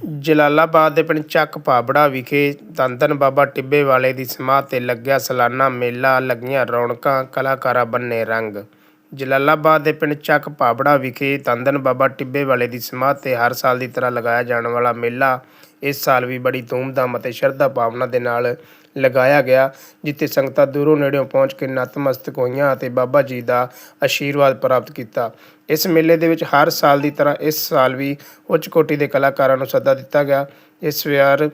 ਜਲਾਲਾਬਾਦ ਦੇ ਪਿੰਡ ਚੱਕ ਪਾਬੜਾ ਵਿਖੇ ਧੰਨ ਬਾਬਾ ਟਿੱਬੇ ਵਾਲੇ ਦੀ ਸਮਾਧ ਤੇ ਲੱਗਿਆ ਸਾਲਾਨਾ ਮੇਲਾ, ਲੱਗੀਆਂ ਰੌਣਕਾਂ, ਕਲਾਕਾਰਾਂ ਬੰਨੇ ਰੰਗ। ਜਲਾਲਾਬਾਦ ਦੇ ਪਿੰਡ ਚੱਕ ਪਾਬੜਾ ਵਿਖੇ ਧੰਨ ਧੰਨ ਬਾਬਾ ਟਿੱਬੇ ਵਾਲੇ ਦੀ ਸਮਾਧ ਤੇ ਹਰ ਸਾਲ ਦੀ ਤਰ੍ਹਾਂ ਲਗਾਇਆ ਜਾਣ ਵਾਲਾ ਮੇਲਾ ਇਸ ਸਾਲ ਵੀ ਬੜੀ ਧੂਮਧਾਮ ਅਤੇ ਸ਼ਰਧਾ ਭਾਵਨਾ ਦੇ ਨਾਲ ਲਗਾਇਆ ਗਿਆ, ਜਿੱਥੇ ਸੰਗਤਾਂ ਦੂਰੋਂ ਨੇੜਿਓਂ ਪਹੁੰਚ ਕੇ ਨਤਮਸਤਕ ਹੋਈਆਂ ਅਤੇ ਬਾਬਾ ਜੀ ਦਾ ਆਸ਼ੀਰਵਾਦ ਪ੍ਰਾਪਤ ਕੀਤਾ। ਇਸ ਮੇਲੇ ਦੇ ਵਿੱਚ ਹਰ ਸਾਲ ਦੀ ਤਰ੍ਹਾਂ ਇਸ ਸਾਲ ਵੀ ਉੱਚ ਕੋਟੀ ਦੇ ਕਲਾਕਾਰਾਂ ਨੂੰ ਸੱਦਾ ਦਿੱਤਾ ਗਿਆ। ਇਸ ਵਾਰ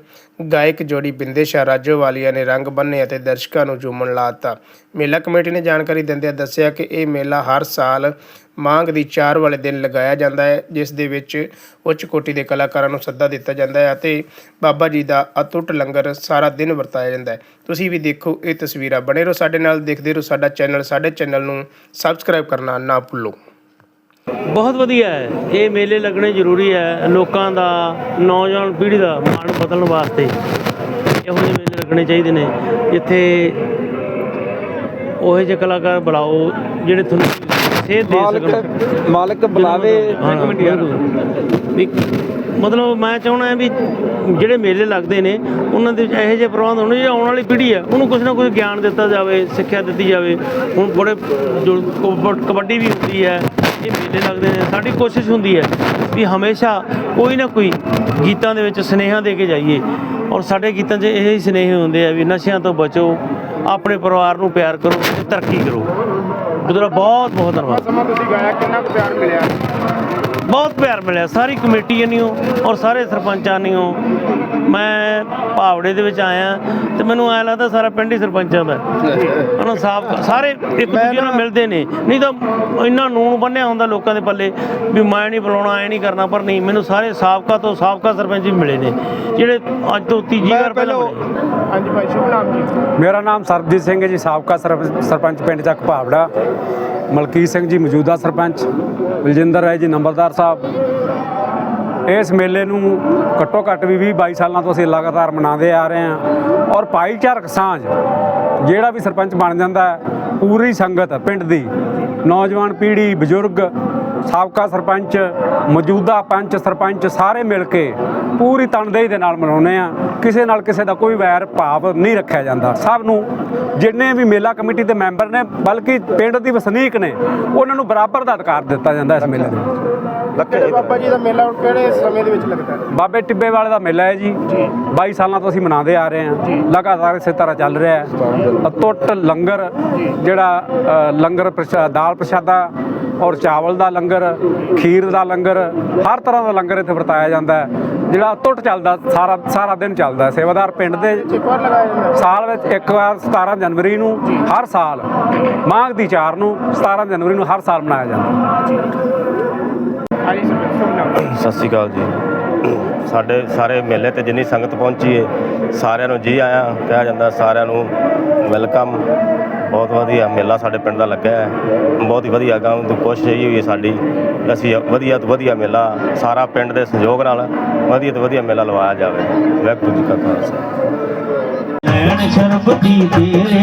ਗਾਇਕ ਜੋੜੀ ਬਿੰਦੇ ਸ਼ਾਹ ਰਾਜੋਵਾਲੀਆ ਨੇ ਰੰਗ ਬੰਨੇ ਅਤੇ ਦਰਸ਼ਕਾਂ ਨੂੰ ਝੂਮਣ ਲਾਤਾ ਮੇਲਾ ਕਮੇਟੀ ਨੇ ਜਾਣਕਾਰੀ ਦਿੰਦਿਆਂ ਦੱਸਿਆ ਕਿ ਇਹ ਮੇਲਾ ਹਰ ਸਾਲ ਮਾਂਗ ਦੀ ਚਾਰ ਵਾਲੇ ਦਿਨ ਲਗਾਇਆ ਜਾਂਦਾ ਹੈ, ਜਿਸ ਦੇ ਵਿੱਚ ਉੱਚ ਕੋਟੀ ਦੇ ਕਲਾਕਾਰਾਂ ਨੂੰ ਸੱਦਾ ਦਿੱਤਾ ਜਾਂਦਾ ਹੈ ਅਤੇ ਬਾਬਾ ਜੀ ਦਾ ਅਤੁੱਟ ਲੰਗਰ ਸਾਰਾ ਦਿਨ ਵਰਤਾਇਆ ਜਾਂਦਾ ਹੈ। ਤੁਸੀਂ ਵੀ ਦੇਖੋ ਇਹ ਤਸਵੀਰਾਂ। ਬਣੇ ਰਹੋ ਸਾਡੇ ਨਾਲ, ਦੇਖਦੇ ਰਹੋ ਸਾਡਾ ਚੈਨਲ। ਸਾਡੇ ਚੈਨਲ ਨੂੰ ਸਬਸਕ੍ਰਾਈਬ ਕਰਨਾ ਨਾ ਭੁੱਲੋ। ਬਹੁਤ ਵਧੀਆ ਹੈ। ਇਹ ਮੇਲੇ ਲੱਗਣੇ ਜ਼ਰੂਰੀ ਹੈ ਲੋਕਾਂ ਦਾ, ਨੌਜਵਾਨ ਪੀੜ੍ਹੀ ਦਾ ਮਨ ਬਦਲਣ ਵਾਸਤੇ। ਇਹੋ ਜਿਹੇ ਮੇਲੇ ਲੱਗਣੇ ਚਾਹੀਦੇ ਨੇ, ਜਿੱਥੇ ਉਹੋ ਜਿਹੇ ਕਲਾਕਾਰ ਬੁਲਾਓ ਜਿਹੜੇ ਤੁਹਾਨੂੰ ਸੇਧ ਦੇ ਸਕਣ। ਮਾਲਕ ਮਾਲਕ ਬੁਲਾਵੇ ਹਾਂ, ਬਿਲਕੁਲ। ਵੀ ਮਤਲਬ ਮੈਂ ਚਾਹਣਾ ਹੈ ਵੀ ਜਿਹੜੇ ਮੇਲੇ ਲੱਗਦੇ ਨੇ ਉਹਨਾਂ ਦੇ ਵਿੱਚ ਇਹੋ ਜਿਹੇ ਪ੍ਰਬੰਧ ਹੋਣ ਜਿਹੜੇ ਆਉਣ ਵਾਲੀ ਪੀੜ੍ਹੀ ਹੈ ਉਹਨੂੰ ਕੁਝ ਨਾ ਕੁਝ ਗਿਆਨ ਦਿੱਤਾ ਜਾਵੇ ਸਿੱਖਿਆ ਦਿੱਤੀ ਜਾਵੇ। ਹੁਣ ਬੜੇ ਜੋ ਕਬ- ਕਬੱਡੀ ਵੀ ਹੁੰਦੀ ਹੈ ਇਹ ਮੇਲੇ ਲੱਗਦੇ ਨੇ। ਸਾਡੀ ਕੋਸ਼ਿਸ਼ ਹੁੰਦੀ ਹੈ ਵੀ ਹਮੇਸ਼ਾ ਕੋਈ ਨਾ ਕੋਈ ਗੀਤਾਂ ਦੇ ਵਿੱਚ ਸੁਨੇਹਾ ਦੇ ਕੇ ਜਾਈਏ। ਔਰ ਸਾਡੇ ਗੀਤਾਂ 'ਚ ਇਹ ਹੀ ਸੁਨੇਹੇ ਹੁੰਦੇ ਆ ਵੀ ਨਸ਼ਿਆਂ ਤੋਂ ਬਚੋ ਆਪਣੇ ਪਰਿਵਾਰ ਨੂੰ ਪਿਆਰ ਕਰੋ ਤੇ ਤਰੱਕੀ ਕਰੋ। ਬੁੱਧਰਾ ਬਹੁਤ ਬਹੁਤ ਧੰਨਵਾਦ। ਸਮਾਂ ਤੁਸੀਂ ਗਾਇਆ, ਕਿੰਨਾ ਪਿਆਰ ਮਿਲਿਆ? ਬਹੁਤ ਪਿਆਰ ਮਿਲਿਆ। ਸਾਰੀ ਕਮੇਟੀ ਜਨੀਓ ਔਰ ਸਾਰੇ ਸਰਪੰਚਾਂ ਨਿਓ ਮੈਂ ਭਾਵੜੇ ਦੇ ਵਿੱਚ ਆਇਆ ਤੇ ਮੈਨੂੰ ਐ ਲੱਗਦਾ ਸਾਰਾ ਪਿੰਡ ਹੀ ਸਰਪੰਚਾਂ ਦਾ। ਉਹਨਾਂ ਸਾਫ਼ ਸਾਰੇ ਇੱਕ ਦੂਜੇ ਨਾਲ ਮਿਲਦੇ ਨੇ। ਨਹੀਂ ਤਾਂ ਇੰਨਾ ਨੂਣ ਬੰਨਿਆ ਹੁੰਦਾ ਲੋਕਾਂ ਦੇ ਪੱਲੇ ਵੀ ਮੈਂ ਨਹੀਂ ਬੁਲਾਉਣਾ ਐ ਨਹੀਂ ਕਰਨਾ ਪਰ ਨਹੀਂ ਮੈਨੂੰ ਸਾਰੇ ਸਾਬਕਾ ਤੋਂ ਸਾਬਕਾ ਸਰਪੰਚ ਵੀ ਮਿਲੇ ਨੇ ਜਿਹੜੇ ਅੱਜ ਤੋਂ ਤੀਜੀ ਮੈਂ ਵਾਰ ਪਹਿਲਾਂ ਹਾਂਜੀ ਭਾਈ ਸ਼ੁਭ ਨਾਮ ਜੀ। ਮੇਰਾ ਨਾਮ ਸਰਬਜੀਤ ਸਿੰਘ ਹੈ ਜੀ ਸਾਬਕਾ ਸਰਪ- ਸਰਪੰਚ ਪਿੰਡ ਚੱਕ ਭਾਵੜਾ। ਮਲਕੀਤ ਸਿੰਘ ਜੀ ਮੌਜੂਦਾ ਸਰਪੰਚ, ਬਲਜਿੰਦਰ ਰਾਏ ਜੀ ਨੰਬਰਦਾਰ ਸਾਹਿਬ। ਇਸ ਮੇਲੇ ਨੂੰ ਘੱਟੋ ਘੱਟ ਵੀ 20 22 ਸਾਲਾਂ ਤੋਂ ਅਸੀਂ ਲਗਾਤਾਰ ਮਨਾਉਂਦੇ ਆ ਰਹੇ ਹਾਂ ਔਰ ਭਾਈਚਾਰਕ ਸਾਂਝ ਜਿਹੜਾ ਵੀ ਸਰਪੰਚ ਬਣ ਜਾਂਦਾ ਪੂਰੀ ਸੰਗਤ ਪਿੰਡ ਦੀ ਨੌਜਵਾਨ ਪੀੜ੍ਹੀ, ਬਜ਼ੁਰਗ, ਸਾਬਕਾ ਸਰਪੰਚ, ਮੌਜੂਦਾ ਪੰਚ, ਸਰਪੰਚ ਸਾਰੇ ਮਿਲ ਕੇ ਪੂਰੀ ਤਨਦੇਹੀ ਦੇ ਨਾਲ ਮਨਾਉਂਦੇ ਆ ਕਿਸੇ ਨਾਲ ਕਿਸੇ ਦਾ ਕੋਈ ਵੈਰ ਭਾਵ ਨਹੀਂ ਰੱਖਿਆ ਜਾਂਦਾ। ਸਭ ਨੂੰ ਜਿੰਨੇ ਵੀ ਮੇਲਾ ਕਮੇਟੀ ਦੇ ਮੈਂਬਰ ਨੇ, ਬਲਕਿ ਪਿੰਡ ਦੀ ਵਸਨੀਕ ਨੇ, ਉਹਨਾਂ ਨੂੰ ਬਰਾਬਰ ਦਾ ਅਧਿਕਾਰ ਦਿੱਤਾ ਜਾਂਦਾ ਇਸ ਮੇਲੇ ਦੇ ਵਿੱਚ। ਕਿਹੜੇ ਬਾਬਾ ਜੀ ਦਾ ਮੇਲਾ ਹੁਣ ਕਿਹੜੇ ਸਮੇਂ ਦੇ ਵਿੱਚ ਲੱਗਦਾ? ਹੈ ਬਾਬੇ ਟਿੱਬੇ ਵਾਲੇ ਦਾ ਮੇਲਾ ਹੈ ਜੀ। 22 ਸਾਲਾਂ ਤੋਂ ਅਸੀਂ ਮਨਾਉਂਦੇ ਆ ਰਹੇ ਹਾਂ। ਲਗਾਤਾਰ ਇਸੇ ਤਰ੍ਹਾਂ ਚੱਲ ਰਿਹਾ ਹੈ। ਅਤੁੱਟ ਲੰਗਰ ਜਿਹੜਾ ਲੰਗਰ ਦਾਲ ਪ੍ਰਸ਼ਾਦਾ ਔਰ ਚਾਵਲ ਦਾ ਲੰਗਰ ਖੀਰ ਦਾ ਲੰਗਰ ਹਰ ਤਰ੍ਹਾਂ ਦਾ ਲੰਗਰ ਇੱਥੇ ਵਰਤਾਇਆ ਜਾਂਦਾ ਹੈ। ਜਿਹੜਾ ਅਤੁੱਟ ਚੱਲਦਾ ਸਾਰਾ ਸਾਰਾ ਦਿਨ ਚੱਲਦਾ। ਸੇਵਾਦਾਰ ਪਿੰਡ ਦੇ। ਸਾਲ ਵਿੱਚ ਇੱਕ ਵਾਰ 17 ਜਨਵਰੀ ਨੂੰ ਹਰ ਸਾਲ ਮਾਘ ਦੀ 4 ਨੂੰ 17 ਜਨਵਰੀ ਨੂੰ ਹਰ ਸਾਲ ਮਨਾਇਆ ਜਾਂਦਾ ਹਾਂਜੀ ਸਰ ਸ਼ੁਭ ਨਾਮ ਸਤਿ ਸ਼੍ਰੀ ਅਕਾਲ ਜੀ। ਸਾਡੇ ਸਾਰੇ ਮੇਲੇ ਤੇ ਜਿੰਨੀ ਸੰਗਤ ਪਹੁੰਚੀ ਹੈ ਸਾਰਿਆਂ ਨੂੰ ਜੀ ਆਇਆਂ, ਕਿਹਾ ਜਾਂਦਾ ਸਾਰਿਆਂ ਨੂੰ ਵੈਲਕਮ। ਬਹੁਤ ਵਧੀਆ ਮੇਲਾ ਸਾਡੇ ਪਿੰਡ ਦਾ ਲੱਗਾ ਹੈ। ਬਹੁਤ ਹੀ ਵਧੀਆ ਗਾਉਂ ਤੋਂ ਕੋਸ਼ਿਸ਼ ਇਹੀ ਹੋਈ ਹੈ ਸਾਡੀ ਅਸੀਂ ਵਧੀਆ ਤੋਂ ਵਧੀਆ ਮੇਲਾ ਸਾਰਾ ਪਿੰਡ ਦੇ ਸਹਿਯੋਗ ਨਾਲ ਵਧੀਆ ਤੋਂ ਵਧੀਆ ਮੇਲਾ ਲਵਾਇਆ ਜਾਵੇ। ਵਾਹਿਗੁਰੂ ਜੀ ਕਾ ਖਾਲਸਾ। ਨੈਣ ਸ਼ਰਬਤੀ ਤੇਰੇ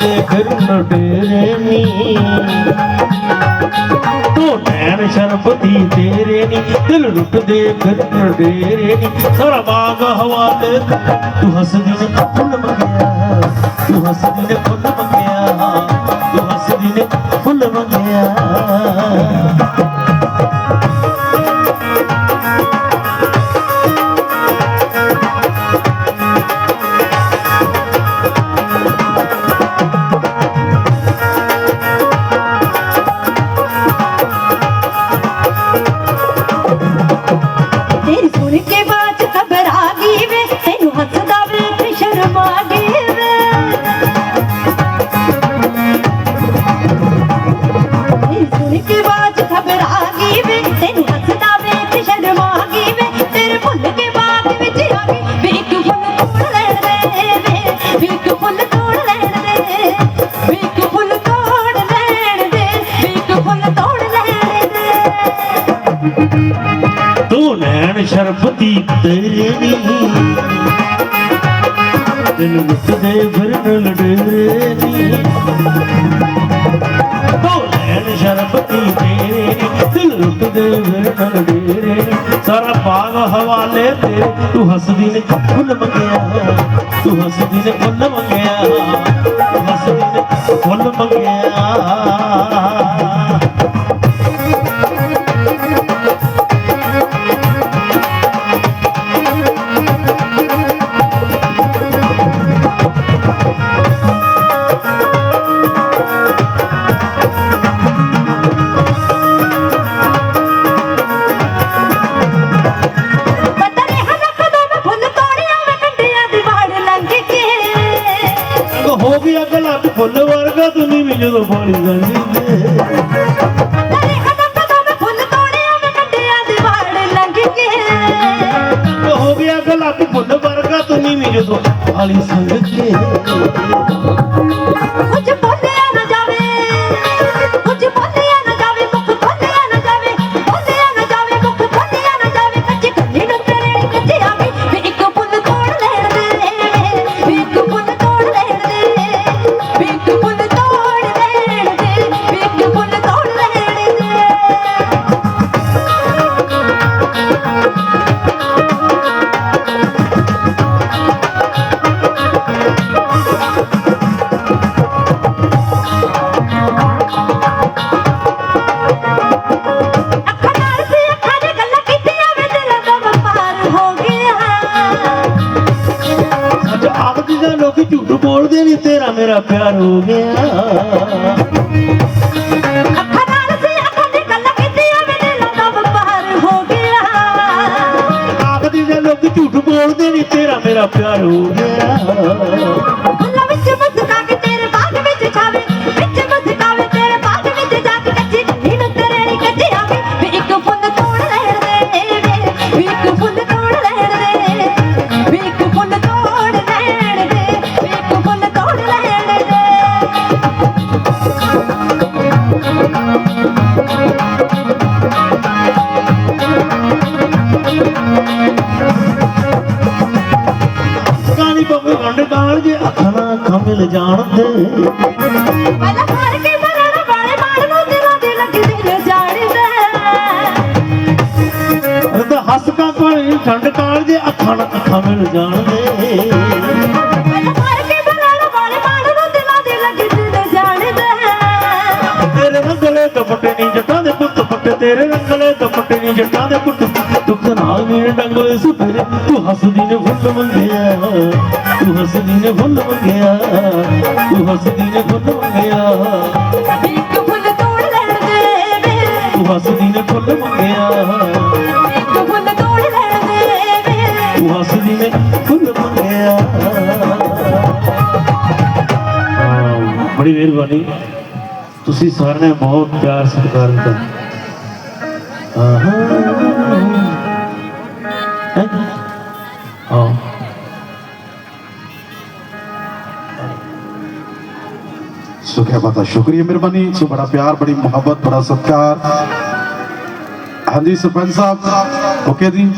ਤੇ ਲੁਟੇਰੇ ਨੀ। ਤੂੰ ਨੈਣ ਸ਼ਰਬਤੀ ਤੇਰੇ ਨੀ, ਦਿਲ ਲੁੱਟਦੇ ਫਿਰ ਲੁਟੇਰੇ ਨੀ। ਸਾਰਾ ਬਾਗ ਹਵਾ ਤੇ ਤੂੰ ਹੱਸਦੀ ਨੇ ਫੁੱਲ ਮੰਗਿਆ, ਤੂੰ ਹੱਸਦੀ ਨੇ ਫੁੱਲ ਮੰਗਿਆ, ਤੂੰ ਹੱਸਦੀ ਨੇ ਫੁੱਲ ਮੰਗਿਆ। ਸ਼ਰਬਤੀ ਤੇਰੇ ਨੀ ਦਿਨ ਮੁੱਕਦੇ ਫਿਰਨ ਲੜੇਰੇ ਨੀ ਤੋ ਲੈਣ ਸ਼ਰਬਤੀ ਤੇਰੇ ਦਿਲ ਰੁਕਦੇ ਫਿਰਨ ਲੜੇਰੇ ਸਾਰਾ ਬਾਗ ਹਵਾਲੇ ਤੇ ਤੂੰ ਹੱਸਦੀ ਨੇ ਫੁੱਲ ਮੰਗਿਆ। ਤੂੰ ਹੱਸਦੀ ਨੇ ਫੁੱਲ ਮੰਗਿਆ। ਤੂੰ ਹੱਸਦੀ ਨੇ ਫੁੱਲ ਮੰਗਿਆ। ਲੱਗਾ ਤੂੰ ਨੀਵੀਂ ਜਦੋਂ ਪਾਣੀ ਜਾਂਦੀ ਹੋ ਗਿਆ ਗੁਲਾਬੀ ਫੁੱਲ ਵਰਗਾ ਤੂੰ ਨੀਵੀਂ ਜਦੋਂ ਪਾਣੀ ਸੰਗ ਕੇ ਕੁਝ प्यारो मेरा ਭਾਵੇਂ ਠੰਡ ਕਾਲ ਜੇ ਅੱਖਾਂ ਨਾਲ ਅੱਖਾਂ ਮਿਲ ਜਾਣਦੇ ਦੇ ਪੁੱਤ ਜੱਟਾਂ ਦੇ ਨਾਲ ਡੰਗਲੇ ਸੀ ਤੂੰ ਹੱਸਦੀ ਨੇ ਫੁੱਲ ਮੰਗਿਆ। ਤੂੰ ਹੱਸਦੀ ਨੇ ਫੁੱਲ ਮੰਗਿਆ। ਤੂੰ ਹੱਸਦੀ ਨੇ ਫੁੱਲ ਮੰਗਿਆ। ਤੂੰ ਹੱਸਦੀ ਨੇ ਫੁੱਲ ਮੰਗਿਆ। ਨੇ ਫੁੱਲ ਮੰਗਿਆ ਬੜੀ ਮਿਹਰਬਾਨੀ। ਤੁਸੀਂ ਸਾਰਿਆਂ ਨੇ ਬਹੁਤ ਪਿਆਰ ਸਤਿਕਾਰ ਦਿੱਤਾ ਆਹ। ਸੁਖਿਆ ਬਾਤਾ ਸ਼ੁਕਰੀਆ ਮਿਹਰਬਾਨੀ। ਸੋ ਬੜਾ ਪਿਆਰ ਬੜੀ ਮੁਹੱਬਤ ਬੜਾ ਸਤਿਕਾਰ। ਹਾਂਜੀ ਸਰਪੰਚ ਸਾਹਿਬ ਓਕੇ ਜੀ?